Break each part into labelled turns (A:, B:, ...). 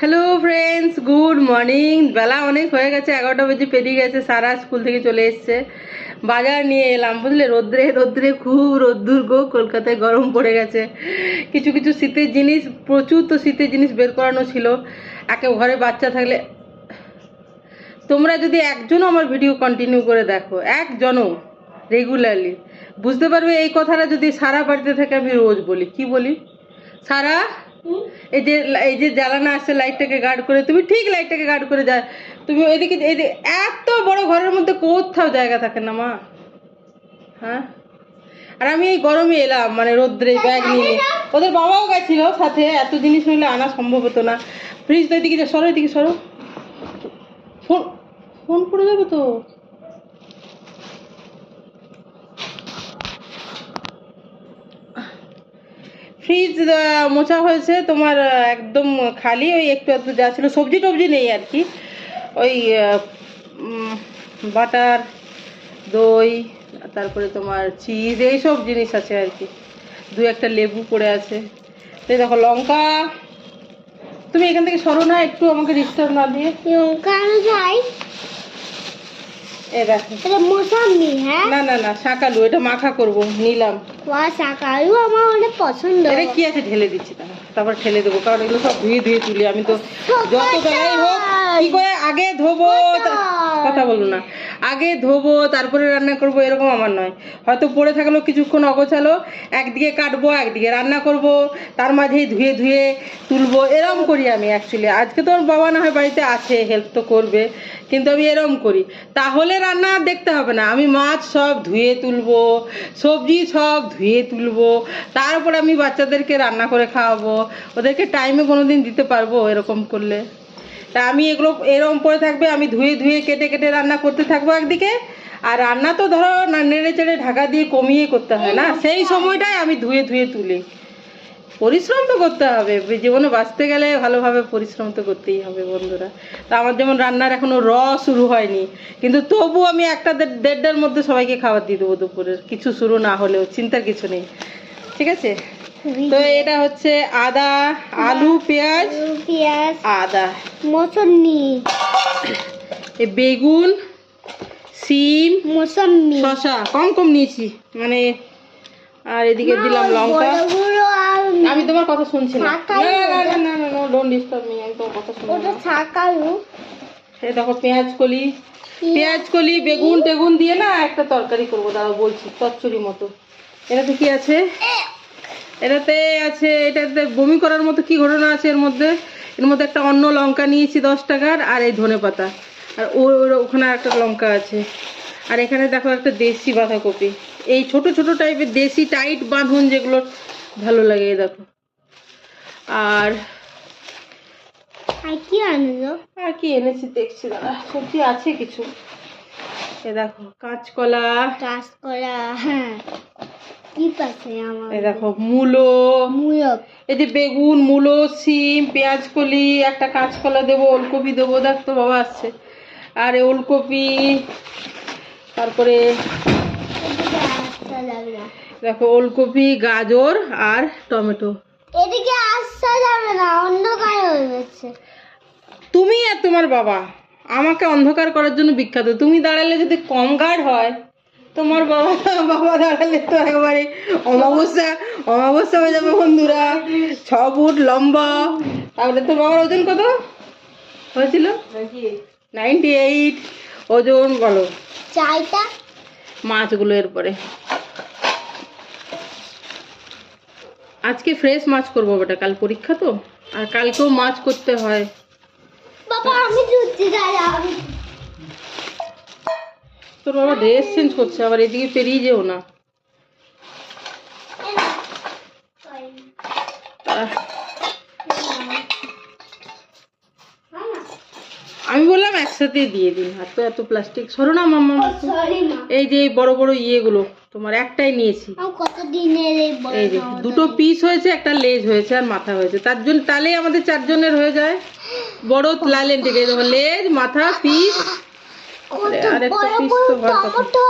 A: Hello friends good morning বেলা অনেক হয়ে গেছে, এগারোটা বেজে পেরিয়ে গেছে। সারা স্কুল থেকে চলে এসছে। বাজার নিয়ে এলাম, বুঝলে? রোদ্রে রোদ্রে খুব রোদ্দুর গো। কলকাতায় গরম পড়ে গেছে। কিছু কিছু শীতের জিনিস, প্রচুর তো শীতের জিনিস বের করানো ছিল। একে ঘরে বাচ্চা থাকলে তোমরা যদি একজনও আমার ভিডিও কন্টিনিউ করে দেখো, একজনও রেগুলারলি বুঝতে পারবে এই কথাটা যদি সারা বাড়িতে থেকে আমি রোজ বলি। কি বলি? সারা এই যে এই যে জ্বালানা আসছে লাইটটাকে গার্ড করে, তুমি ঠিক লাইটটাকে গার্ড করে যা তুমি এদিকে এই এত বড় ঘরের মধ্যে কোথাও জায়গা থাকে না, মা। হ্যাঁ? আর আমি এই গরমে এলাম মানে রোদ্রে ব্যাগ নিয়ে। ওদের বাবাও গেছিল সাথে, এত জিনিস হলে আনা সম্ভব হতো না। ফ্রিজ তো এদিকে যা সরো, এদিকে সরো। ফোন ফোন করে যাবে তো। ফ্রিজ মোছা হয়েছে, তোমার একদম খালি, ওই একটু একটু যা ছিল, সবজি টবজি নেই আর কি। ওই বাটার, দই, তারপরে তোমার চিজ এইসব জিনিস আছে আর কি। দু একটা লেবু পড়ে আছে। এই দেখো, লঙ্কা। তুমি এখান থেকে সরো না, একটু আমাকে ডিস্টার্ব না দিয়ে।
B: লঙ্কা যাই
A: এ দেখো।
B: এটা মোসাম্বি হ্যাঁ?
A: না না না শাকালু এটা মাখা করব নিলাম।
B: ওয়া শাকালু আমার অনেক পছন্দ।
A: এটা কি আছে? ঢেলে দিচ্ছি তারপর ঠেলে দেবো কারণ এগুলো সব ধুয়ে ধুয়ে তুলি আমি তো। যত বেলাই হোক কি করে আগে ধোবো? কথা বলো না। আগে ধোবো তারপরে রান্না করব এরকম আমার নয়। হয়তো পড়ে থাকল কিছুক্ষণ অগোছালো একদিকে কাটবো একদিকে রান্না করব তার মাঝেই ধুয়ে ধুয়ে তুলবো এরকম করি আমি অ্যাকচুয়ালি আজকে তো বাবা না হয় বাড়িতে আছে হেল্প তো করবে। কিন্তু আমি এরম করি। তাহলে রান্না আর দেখতে হবে না। আমি মাছ সব ধুয়ে তুলবো সবজি সব ধুয়ে তুলবো তারপর আমি বাচ্চাদেরকে রান্না করে খাওয়াবো। ওদেরকে টাইমে কোনো দিন দিতে পারব এরকম করলে। তা আমি এগুলো এরকম পরে থাকবে আমি ধুয়ে ধুয়ে কেটে কেটে রান্না করতে থাকব একদিকে। আর রান্না তো ধরো না নেড়ে চেড়ে ঢাকা দিয়ে কমিয়ে করতে হয় না। সেই সময়টাই আমি ধুয়ে ধুয়ে তুলি। পরিশ্রম তো করতে হবে। জীবনে বাঁচতে গেলে ভালোভাবে পরিশ্রম তো করতেই হবে বন্ধুরা। তা আমার যেমন রান্নার এখনও র শুরু হয়নি কিন্তু তবু আমি একটা দেড়- দেড়টার মধ্যে সবাইকে খাবার দিয়ে দেবো দুপুরের কিছু শুরু না হলেও চিন্তার কিছু নেই। ঠিক আছে? তো এটা হচ্ছে আদা আলু পেঁয়াজ
B: পেঁয়াজ
A: আদা।
B: মৌসম্বি।
A: এ বেগুন সিম
B: মৌসম্বি।
A: শশা কম কম নিয়েছি। মানে আর এদিকে দিলাম লঙ্কা। আমি তোমার কথা শুনছি না। না না না না ডোন্ট ডিস্টার্ব মি আমি তোমার কথা শুনব
B: ওটা
A: না।
B: শাকালু
A: দেখো পেঁয়াজ কলি। পেঁয়াজ কলি বেগুন টেগুন দিয়ে না একটা তরকারি করব দাঁড়াও বলছি চচ্চড়ি মতো। এটাতে কি আছে? এটাতে আছে এটাতে বমি করার মতো কি ঘটনা আছে এর মধ্যে? এর মধ্যে একটা অন্য লঙ্কা নিয়েছি দশ টাকার আর এই ধনে পাতা। আর ওর ওখানে একটা লঙ্কা আছে। আর এখানে দেখো একটা দেশি বাঁধাকপি। এই ছোট ছোট টাইপের দেশি টাইট বাঁধন যেগুলো ভালো লাগে এই দেখো। আর
B: কি আনলো?
A: আর কি এনেছি দেখছি দাদা সবজি আছে কিছু? এ দেখো কাঁচকলা।
B: করা হ্যাঁ। কি পাচ্ছে আমার।
A: এই দেখো মূলো।
B: মুয়ক
A: এই যে বেগুন মূলো সিম পেঁয়াজ কলি একটা কাঁচকলা দেবো ওলকপি দেবো দেখ তো বাবা আসছে। আর ওলকপি তারপরে দেখো ওলকপি গাজর আর টমেটো।
B: এদিকে আসতে যাবে না অন্ধকার হয়ে গেছে
A: তুমি আর তোমার বাবা আমাকে অন্ধকার করার জন্য বিখ্যাত। তুমি দাঁড়ালে যদি কম গার্ড হয় তোমার বাবা বাবা দাঁড়ালে তো একেবারে অমাবস্যা অমাবস্যা হয়ে যাবে বন্ধুরা। ছ ফুট লম্বা। তাহলে তোর বাবার ওজন কত? হয়েছিল? Ninety eight. ওজন বলো।
B: চাইটা
A: মাছগুলো এরপরে। আজকে ফ্রেশ মাছ করব বেটা কাল পরীক্ষা তো আর কালকেও মাছ করতে হয়।
B: বাবা আমি আমি
A: তোর বাবা ড্রেস চেঞ্জ করছে আবার এদিকে পেরিয়ে যেও না। আমি বললাম একসাথে দিয়ে দিন আর তো এত প্লাস্টিক সরো না মাম্মা। এই যে বড় বড় ইয়েগুলো। তোমার একটাই নিয়েছি।
B: এই
A: যে দুটো পিস হয়েছে একটা লেজ হয়েছে আর মাথা হয়েছে। তার জন্য তাহলেই আমাদের চারজনের হয়ে যায়। বড় লালেন থেকে লেজ মাথা পিস আর একটা পিস তো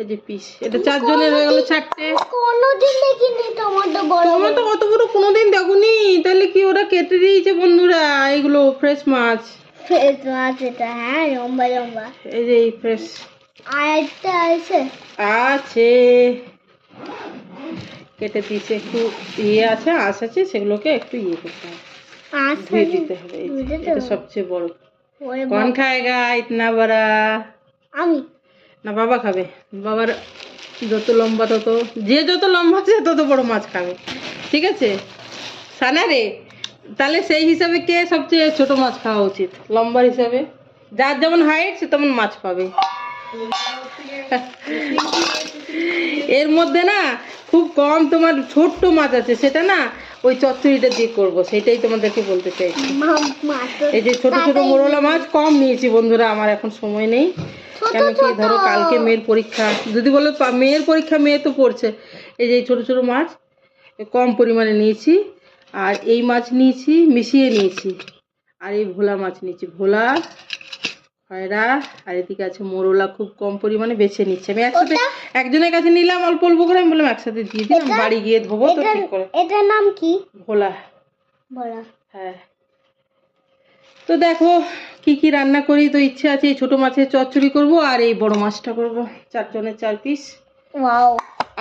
A: এই যে পিস এটা চারজনের হয়ে গেল চারটে।
B: কোনোদিন দেখিনি টমেটো বড়
A: তোমার তো কত বড় কোনোদিন দেখুনি। তাহলে কি ওরা কেটে দিয়েছে বন্ধুরা? এইগুলো ফ্রেশ মাছ।
B: ফ্রেশ মাছ এটা হ্যাঁ লম্বা লম্বা।
A: এই যে এই ফ্রেশ
B: আর আছে।
A: আছে। কেটে দিয়েছে একটু ইয়ে আছে আঁশ আছে সেগুলোকে একটু ইয়ে করতে হবে।
B: আচ্ছা
A: ধুয়ে দিতে হবে এটা সবচেয়ে বড়। কন খায়গা ইতনা বড়া?
B: আমি।
A: না বাবা খাবে। বাবার যত লম্বা তত যে যত লম্বা সে তত বড় মাছ খাবে। ঠিক আছে? সানা রে তাহলে সেই হিসাবে কে সবচেয়ে ছোট মাছ খাওয়া উচিত? লম্বার হিসাবে? যার যেমন হাইট সে তেমন মাছ পাবে। এর মধ্যে না খুব কম তোমার ছোট্ট মাছ আছে সেটা না ওই চচ্চড়িটা দিয়ে করব সেটাই তোমাদেরকে বলতে চাইছি।
B: মাছ
A: এই যে ছোট ছোট মোরলা মাছ কম নিয়েছি বন্ধুরা আমার এখন সময় নেই। কেন কি ধরো কালকে মেয়ের পরীক্ষা যদি বলো মেয়ের পরীক্ষা মেয়ে তো পড়ছে। এই যে ছোট ছোট মাছ কম পরিমাণে নিয়েছি আর এই মাছ নিয়েছি মিশিয়ে নিয়েছি। আর এই ভোলা মাছ নিয়েছি ভোলা খয়রা আর এদিকে আছে মোরলা খুব কম পরিমাণে বেছে নিচ্ছে। আমি একসাথে একজনের কাছে নিলাম অল্প অল্প করে আমি বললাম একসাথে দিয়ে দিলাম বাড়ি গিয়ে ধোবো তো ঠিক করে।
B: এটার নাম কি?
A: ভোলা।
B: বলা
A: হ্যাঁ। তো দেখো কি কি রান্না করি? তো ইচ্ছে আছে এই ছোট মাছের চচ্চড়ি করব আর এই বড় মাছটা করব চারজনের চার পিস।
B: ওয়াও।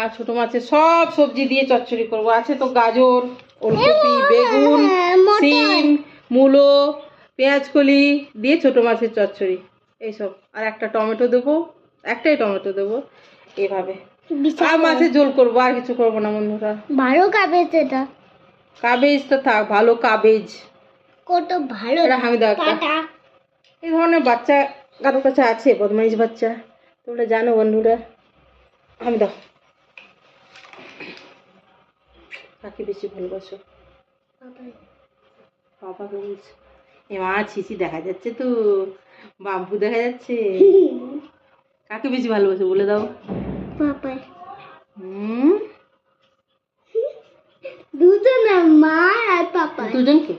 A: আর ছোট মাছের সব সবজি দিয়ে চচ্চড়ি করব। আছে তো গাজর ওলকপি বেগুন
B: হ্যাঁ,
A: সিম মূলো পেঁয়াজ কলি দিয়ে ছোট মাছের চচ্চড়ি এইসব। আর একটা টমেটো দেবো একটাই টমেটো দেবো এভাবে। আর মাছের ঝোল করব আর কিছু করব না বন্ধুরা।
B: ভালো কাবেজ এটা।
A: কাবেজ তো থাক ভালো কাবেজ
B: কত ভালো।
A: হামিদা এই ধরনের বাচ্চা কারও কাছে আছে বদমাইশ বাচ্চা। তোমরা জানো বন্ধুরা। আমি দাও কাকে বেশি ভালোবাসো? বাবা বলছে। মা ছিসি দেখা যাচ্ছে তো। বাম্পু দেখা যাচ্ছে। কাকে বেশি ভালোবাসো বলে দাও।
B: পাপা
A: হুম?
B: দুজন মা আর পাপা
A: দুজনকে?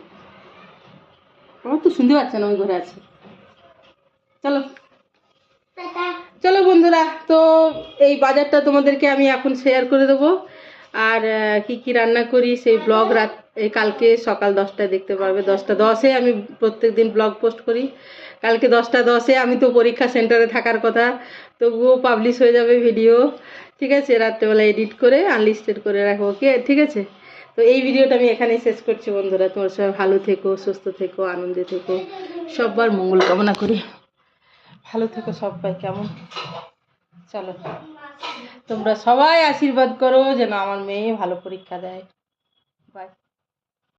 A: আমার তো শুনতে পাচ্ছে না ওই ঘরে আছে। চলো। চলো বন্ধুরা তো এই বাজারটা তোমাদেরকে আমি এখন শেয়ার করে দেবো। আর কি কি রান্না করি সেই ব্লগ রাত কালকে সকাল দশটায় দেখতে পারবে। দশটা দশে আমি প্রত্যেক দিন ব্লগ পোস্ট করি। কালকে দশটা দশে আমি তো পরীক্ষা সেন্টারে থাকার কথা, তবুও পাবলিশ হয়ে যাবে ভিডিও ঠিক আছে, রাত্রেবেলা এডিট করে আনলিস্টেড করে রাখব। কি ঠিক আছে? তো এই ভিডিওটা আমি এখানেই শেষ করছি বন্ধুরা। তোমার সবাই ভালো থেকো, সুস্থ থেকো, আনন্দে থেকো। সববার মঙ্গল কামনা করি। ভালো থেকো সবাই, কেমন? চলো। তোমরা সবাই আশীর্বাদ করো যেন আমার মেয়ে ভালো পরীক্ষা দেয়।